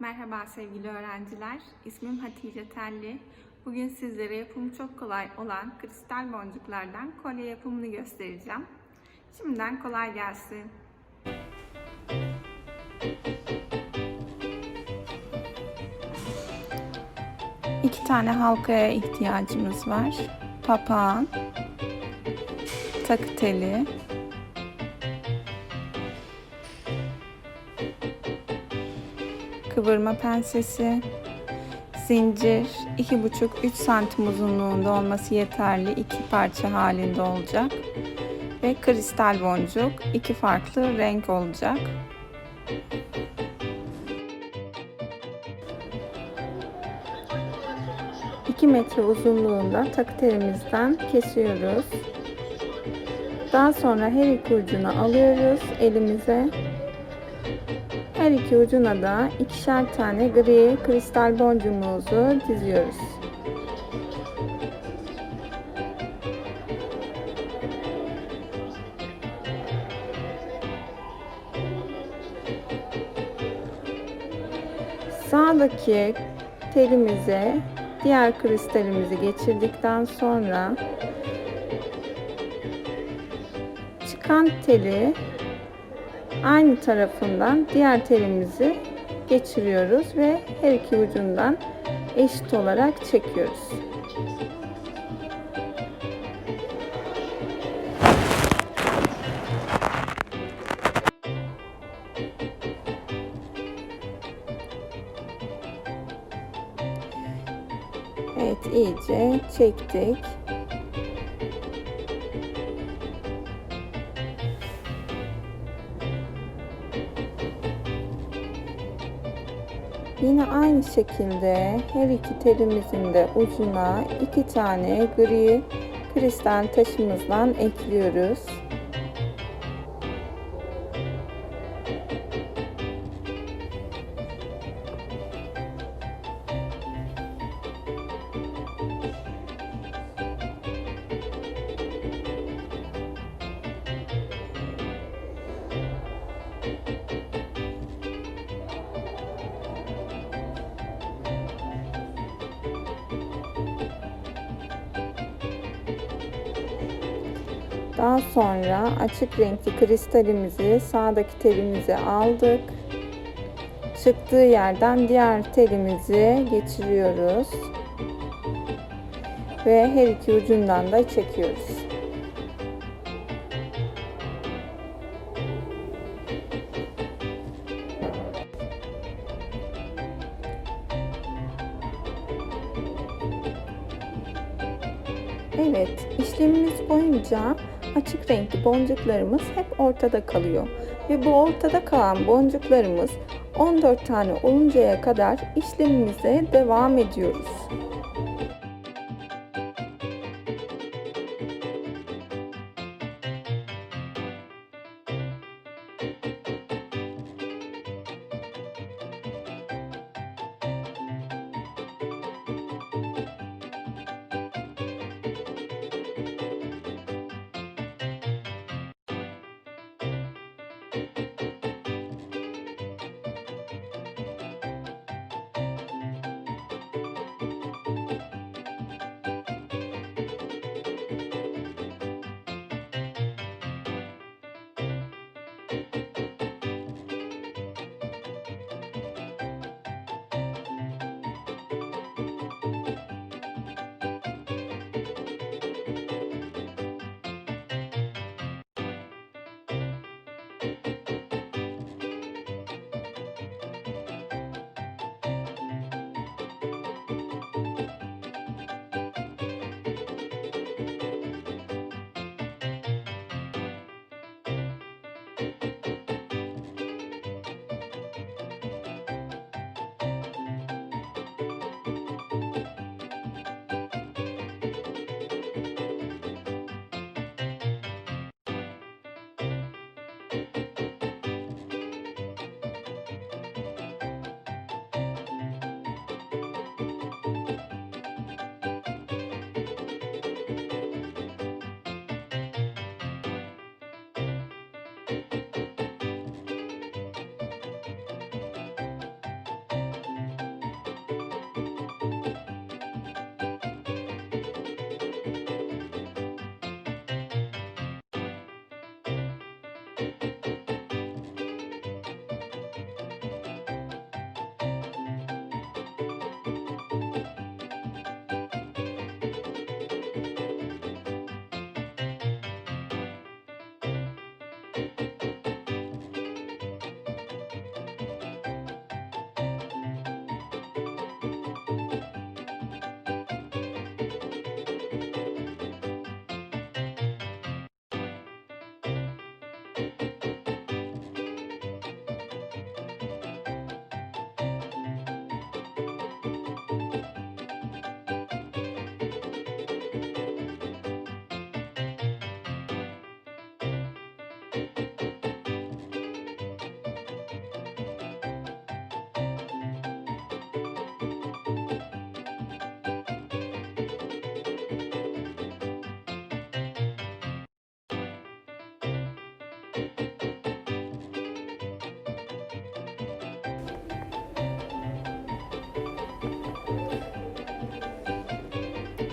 Merhaba sevgili öğrenciler. İsmim Hatice Telli. Bugün sizlere yapımı çok kolay olan kristal boncuklardan kolye yapımını göstereceğim. Şimdiden kolay gelsin. İki tane halkaya ihtiyacımız var. Papağan, takı teli, kıvırma pensesi, zincir 2,5-3 santim uzunluğunda olması yeterli iki parça halinde olacak ve kristal boncuk iki farklı renk olacak. İki metre uzunluğunda takı telimizden kesiyoruz. Daha sonra her iki ucunu alıyoruz elimize her iki ucuna da ikişer tane gri kristal boncuğumuzu diziyoruz. Sağdaki telimize diğer kristalimizi geçirdikten sonra çıkan teli aynı tarafından diğer telimizi geçiriyoruz ve her iki ucundan eşit olarak çekiyoruz. Evet iyice çektik. Yine aynı şekilde her iki telimizin de ucuna iki tane gri kristal taşımızdan ekliyoruz. Daha sonra açık renkli kristalimizi sağdaki telimize aldık. Çıktığı yerden diğer telimizi geçiriyoruz. Ve her iki ucundan da çekiyoruz. Evet, işlemimiz boyunca açık renkli boncuklarımız hep ortada kalıyor. Ve bu ortada kalan boncuklarımız 14 tane oluncaya kadar işlemimize devam ediyoruz.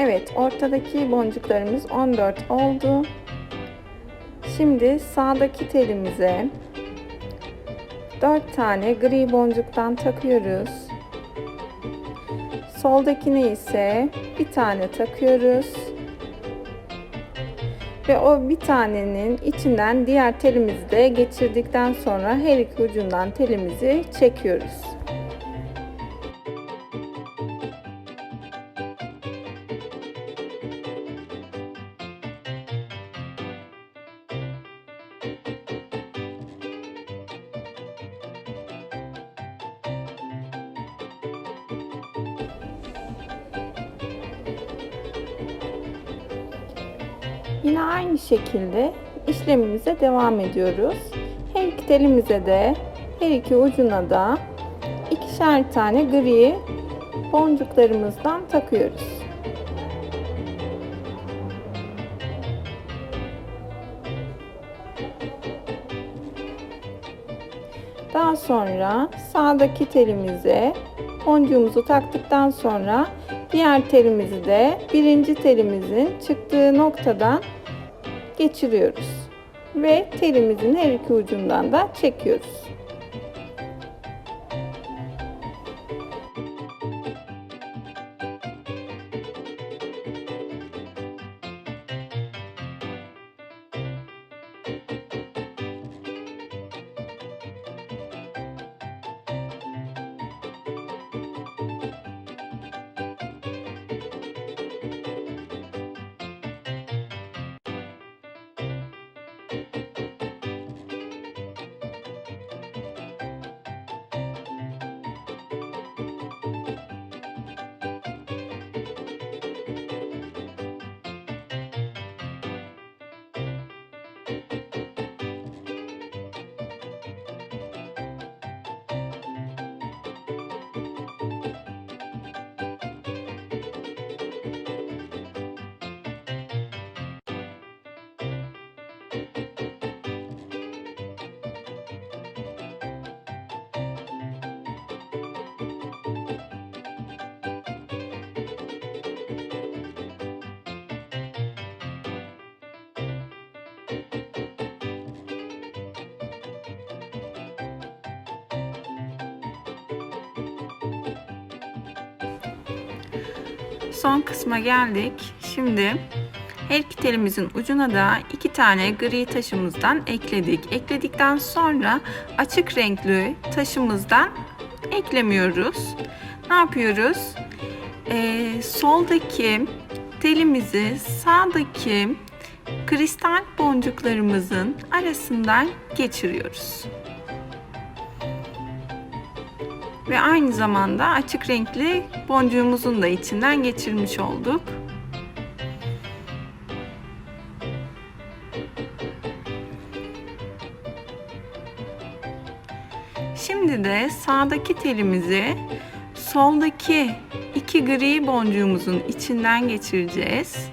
Evet, ortadaki boncuklarımız 14 oldu. Şimdi sağdaki telimize 4 tane gri boncuktan takıyoruz. Soldakine ise bir tane takıyoruz. Ve o bir tanenin içinden diğer telimizi de geçirdikten sonra her iki ucundan telimizi çekiyoruz. Yine aynı şekilde işlemimize devam ediyoruz. Her iki telimize de her iki ucuna da ikişer tane gri boncuklarımızdan takıyoruz. Daha sonra sağdaki telimize boncuğumuzu taktıktan sonra diğer telimizi de birinci telimizin çıktığı noktadan geçiriyoruz. Ve telimizin her iki ucundan da çekiyoruz. Son kısma geldik. Şimdi her iki telimizin ucuna da iki tane gri taşımızdan ekledik. Ekledikten sonra açık renkli taşımızdan eklemiyoruz. Ne yapıyoruz? Ee, soldaki telimizi sağdaki kristal boncuklarımızın arasından geçiriyoruz. Ve aynı zamanda açık renkli boncuğumuzun da içinden geçirmiş olduk. Şimdi de sağdaki telimizi soldaki iki gri boncuğumuzun içinden geçireceğiz.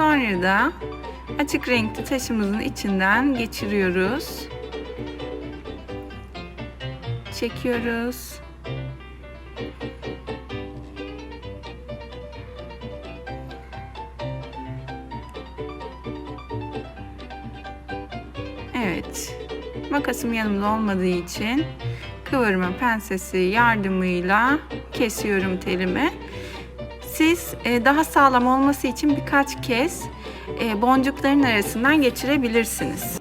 Sonra da açık renkli taşımızın içinden geçiriyoruz. Çekiyoruz. Evet. Makasım yanımda olmadığı için kıvırma pensesi yardımıyla kesiyorum telimi. Siz e, daha sağlam olması için birkaç kez e, boncukların arasından geçirebilirsiniz.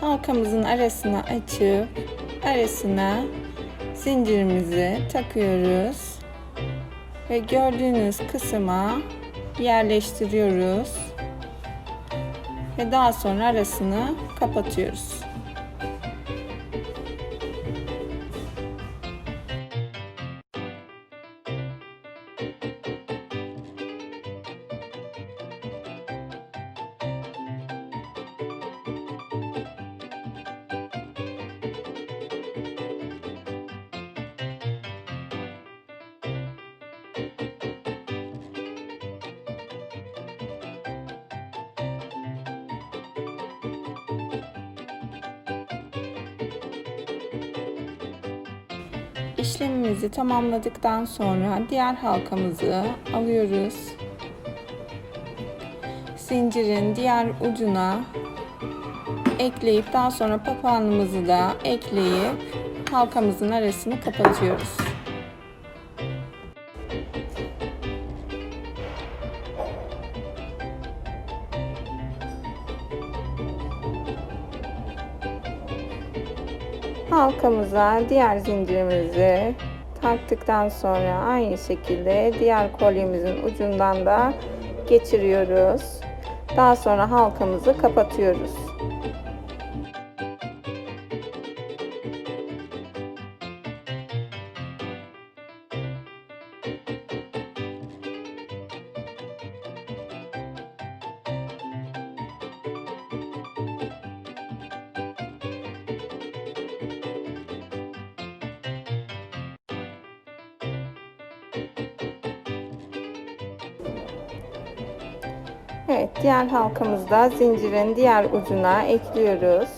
Halkamızın arasına açıp arasına zincirimizi takıyoruz ve gördüğünüz kısma yerleştiriyoruz ve daha sonra arasını kapatıyoruz. İşlemimizi tamamladıktan sonra diğer halkamızı alıyoruz. Zincirin diğer ucuna ekleyip daha sonra papağanımızı da ekleyip halkamızın arasını kapatıyoruz. Halkamıza diğer zincirimizi taktıktan sonra aynı şekilde diğer kolyemizin ucundan da geçiriyoruz. Daha sonra halkamızı kapatıyoruz. Evet, diğer halkamızda zincirin diğer ucuna ekliyoruz.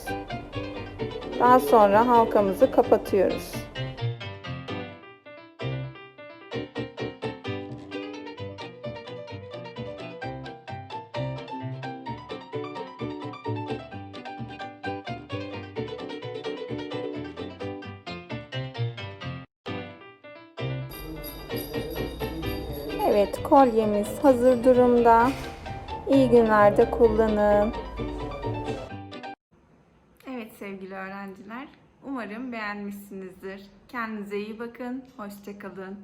Daha sonra halkamızı kapatıyoruz. Evet, kolyemiz hazır durumda. İyi günlerde kullanın. Evet sevgili öğrenciler, umarım beğenmişsinizdir. Kendinize iyi bakın, hoşçakalın.